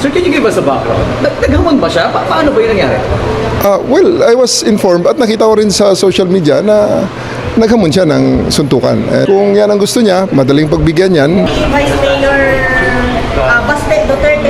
Sir, can you give us a background? Nag naghamon ba siya? Pa- paano ba yung nangyari? Ah, well, I was informed at nakita ko rin sa social media na naghamon siya ng suntukan. Eh, kung yan ang gusto niya, madaling pagbigyan yan. Vice Mayor uh, Baste Duterte.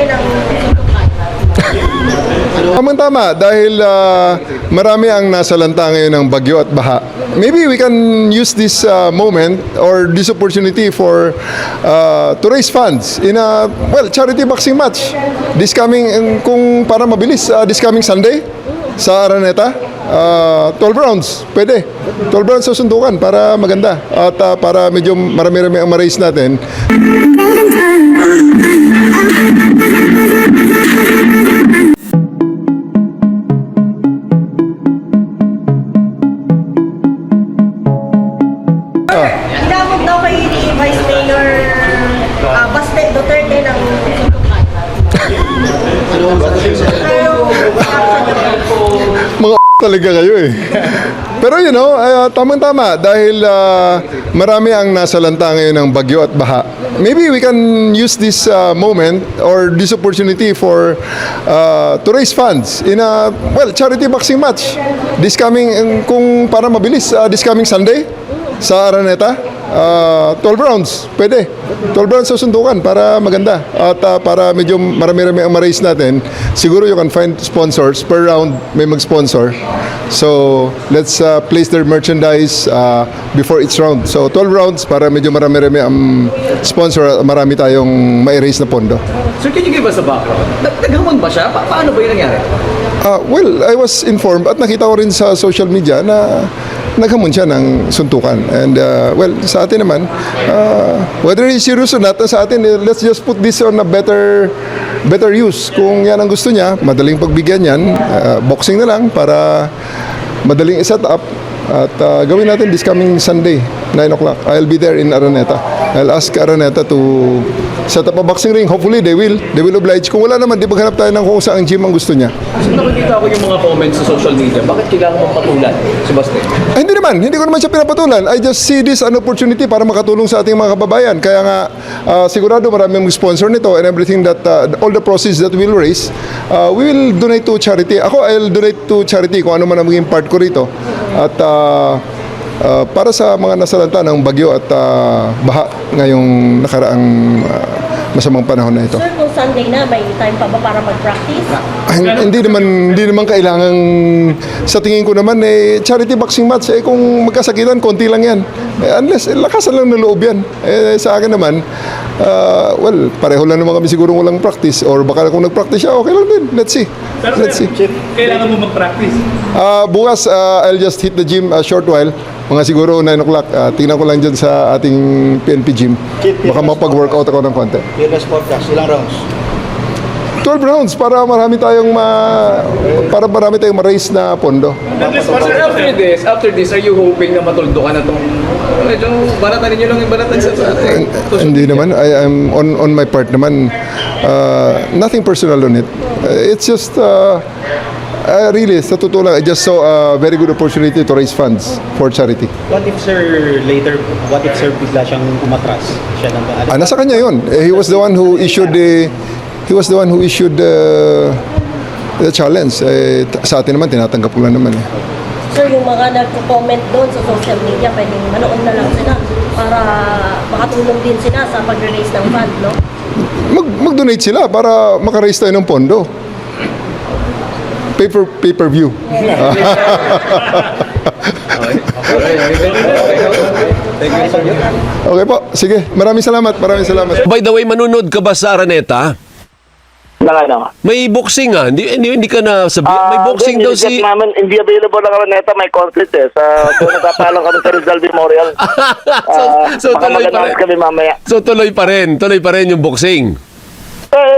Tama-tama dahil ah, marami ang nasalanta ngayon ng bagyo at baha. Maybe we can use this ah, moment or this opportunity for ah, to raise funds in a well charity boxing match. This coming kung para mabilis ah, this coming Sunday sa Araneta. ah, 12 rounds, pwede. 12 rounds sa sundukan para maganda at ah, para medyo marami-rami ang ma-raise natin. Talaga kayo eh. Pero you know, uh, tamang-tama dahil ah, marami ang nasalanta ngayon ng bagyo at baha. Maybe we can use this ah, moment or this opportunity for ah, to raise funds in a well charity boxing match. This coming kung para mabilis ah, this coming Sunday sa Araneta. Ah, 12 rounds, pwede. 12 rounds sa sundukan para maganda. At ah, para medyo marami-rami ang ma-raise natin, siguro you can find sponsors. Per round may mag-sponsor. So, let's ah, place their merchandise ah, before each round. So, 12 rounds para medyo marami-rami ang sponsor at marami tayong ma-raise na pondo. Sir, can you give us a background? Nag naghamon ba siya? Pa- paano ba yung nangyari? Ah, well, I was informed at nakita ko rin sa social media na naghamon siya ng suntukan. And uh, well, sa atin naman, uh, whether he's serious or not, sa atin, eh, let's just put this on a better better use. Kung yan ang gusto niya, madaling pagbigyan yan, uh, boxing na lang para madaling i-set up at uh, gawin natin this coming Sunday, 9 o'clock. I'll be there in Araneta. I'll ask Araneta to set up a boxing ring. Hopefully, they will. They will oblige. Kung wala naman, di maghanap tayo ng kung saan gym ang gusto niya. Kasi nakikita ko yung mga comments sa social media. Bakit kailangan mong patulan si Baste? Ay, hindi naman. Hindi ko naman siya pinapatulan. I just see this an opportunity para makatulong sa ating mga kababayan. Kaya nga, ah, sigurado marami ang sponsor nito and everything that, ah, all the proceeds that we'll raise, ah, we will donate to charity. Ako, I'll donate to charity kung ano man ang maging part ko rito. At ah, ah, para sa mga nasalanta ng bagyo at ah, baha ngayong nakaraang ah, masamang panahon na ito. sir, kung Sunday na, may time pa ba para mag-practice? Ay, hindi naman hindi naman kailangan sa tingin ko naman eh charity boxing match eh kung magkasakitan konti lang yan eh, unless eh, lakasan lang ng loob yan eh, sa akin naman ah, well pareho lang naman kami siguro walang practice or baka kung nag-practice siya okay lang din let's see Pero let's see sir, kailangan mo mag-practice. Ah, bukas ah, I'll just hit the gym a short while mga siguro 9 o'clock Ah, tingnan ko lang dyan sa ating PNP gym baka mapag-workout ako ng konti Fearless Podcast, ilang rounds? 12 rounds para marami tayong ma para marami tayong ma-raise na pondo Sir, after this, after this, are you hoping na matuldo ka na itong medyo banatan ninyo lang yung banatan sa sa ating social Hindi media? naman. I am on on my part naman. Uh, nothing personal on it. Uh, it's just uh, uh, really sa totoo lang, I just saw a very good opportunity to raise funds for charity. What if sir later, what if sir bigla siyang umatras? Siya nang Ah, nasa kanya 'yon. Eh, he was the one who issued the he was the one who issued the the challenge. Eh, sa atin naman tinatanggap ko lang naman eh. Sir, yung mga nagko-comment doon sa social media, pwedeng manood na lang sila para makatulong din sila sa pag-release ng fund, no? Mag mag-donate sila para maka-raise tayo ng pondo. Paper you, sir. Okay po. Sige. Maraming salamat. Maraming salamat. By the way, manunod ka ba sa Araneta? ng ano. May boxing ah. Hindi, hindi, hindi ka na sabi. may Ah, boxing doon, daw si... namin, hindi available ang Araneta, may conflict eh. Sa, so nagpapalang kami sa Rizal Memorial. so, Ah, so baka tuloy pa mag-announce rin. kami mamaya. So tuloy pa rin. Tuloy pa rin yung boxing.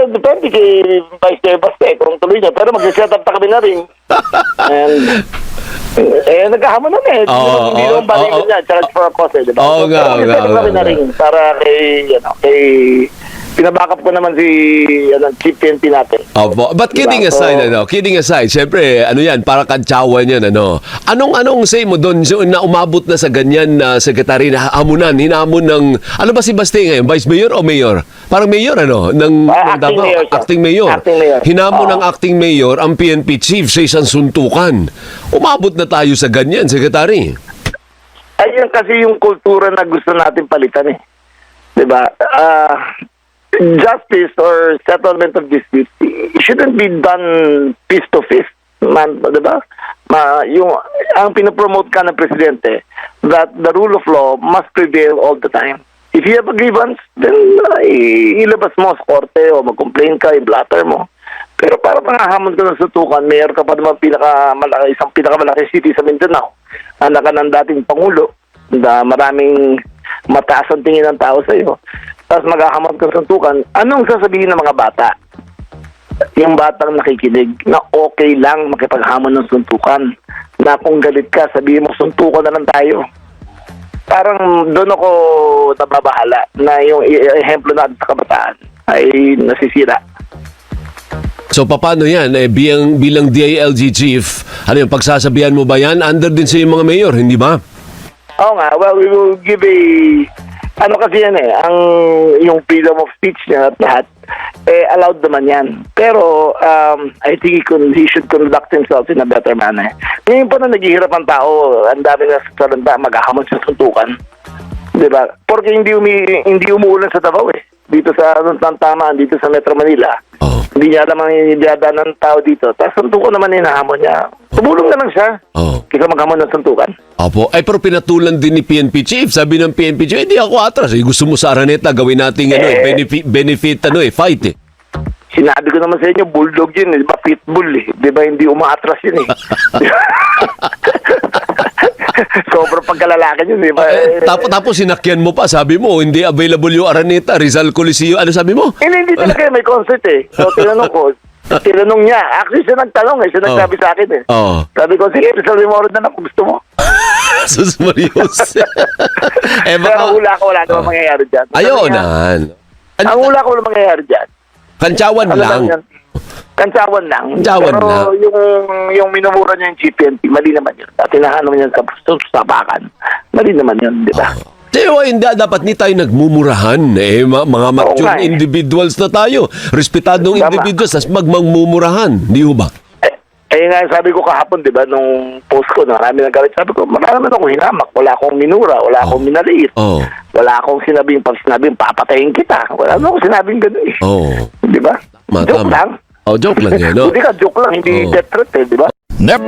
Eh, depende kay Vice Chair Baste kung tuloy niya. Pero mag-set up pa kami na rin. And, eh, nagkahamon na eh. Oo, hindi oo, naman balikan oo. niya. Charge for a cause eh, di ba? Oo nga, Pero oo nga, mag-set up kami oo na nga. rin para kay, ano, kay pinabackup ko naman si ano, Chief PNP natin. Opo. But kidding Diba? aside, So- ano, kidding aside, syempre, ano yan, para kantsawan yan, ano. Anong, anong say mo doon so, na umabot na sa ganyan na secretary na hamunan, hinamon ng, ano ba si Basti ngayon, vice mayor o mayor? Parang mayor, ano, ng, ng acting Davao. mayor siya. acting mayor. Acting mayor. Hinamon Oo. ng acting mayor ang PNP chief sa isang suntukan. Umabot na tayo sa ganyan, secretary. Ayun kasi yung kultura na gusto natin palitan eh. 'Di ba? Ah, justice or settlement of disputes shouldn't be done fist to fist. Man, 'di ba? Ma, yung ang pinopromote ka ng presidente that the rule of law must prevail all the time. If you have a grievance, then uh, ilabas mo sa korte o mag-complain ka, i-blatter mo. Pero para pangahamon ka ng sutukan, mayor ka pa naman pinakamalaki, isang pinakamalaki city sa Mindanao. Anak ka ng dating Pangulo na maraming mataas ang tingin ng tao sa iyo. Tapos maghahamon ka ng suntukan, anong sasabihin ng mga bata? Yung batang nakikinig na okay lang makipaghamon ng suntukan. Na kung galit ka, sabihin mo suntukan na lang tayo. Parang doon ako nababahala na yung ehemplo natin sa kabataan ay nasisira. So paano yan? Eh, bilang, bilang DILG chief, ano yung pagsasabihan mo ba yan? Under din sa yung mga mayor, hindi ba? Oo nga, well, we will give a... Ano kasi yan eh, ang yung freedom of speech niya at lahat, eh, allowed naman yan. Pero, um, I think he, could, he should conduct himself in a better manner. Ngayon po na naghihirap ang tao, ang dami na sa salanda, maghahamon sa suntukan. Di ba? Porque hindi, umi, hindi umuulan sa Davao eh. Dito sa ano, tama, dito sa Metro Manila. Oh. Hindi niya alam ang inidiyada ng tao dito. Tapos suntukan naman hinahamon niya. Tumulong na lang siya. Oh. Kisa maghamon ng suntukan. Opo. Ay, pero pinatulan din ni PNP chief. Sabi ng PNP chief, hindi ako atras. Eh, gusto mo sa Araneta, gawin natin ano, eh, Eh. benefit, benefit, ano eh, fight eh. Sinabi ko naman sa inyo, bulldog yun, eh. di ba pitbull eh. Di ba hindi umaatras yun eh. Sobrang pagkalalaki yun, di ba? Eh, tapos, tapos sinakyan mo pa, sabi mo, hindi available yung Araneta, Rizal Coliseo. Ano sabi mo? Hindi, hindi talaga may concert eh. So, tinanong ko, tinanong niya. Actually, siya nagtanong eh. Siya Oh. nagsabi sa akin eh. Oo. Sabi ko, sige, Rizal Remoro na lang kung gusto mo. Sus Marios. eh, Pero baka... hula ko, wala namang mangyayari dyan. Ayaw Sabi niya, na. Ang hula ko wala mangyayari dyan. Kantsawan Ano lang. yan? Kantsawan lang. Kantsawan Pero lang. yung yung minumura niya yung GPNP, mali naman yun. At tinahanan niya sa sapakan. Mali naman yun, di ba? Pero hindi, dapat ni tayo nagmumurahan. Eh, ma- mga mature nga eh. individuals na tayo. Respetadong Tama. individuals, tas magmamumurahan. Di ho ba? Eh, eh nga sabi ko kahapon, di ba, nung post ko, na marami nagalit, sabi ko, marami naman akong hinamak. Wala akong minura, wala akong minaliit. Oo. Wala akong sinabing, pag sinabing, papatayin kita. Wala naman akong sinabing gano'n eh. Oo. Di ba? Joke lang. Oh, joke lang yan, no? Hindi ka, joke lang, hindi Oo. death threat eh, di ba? Nep.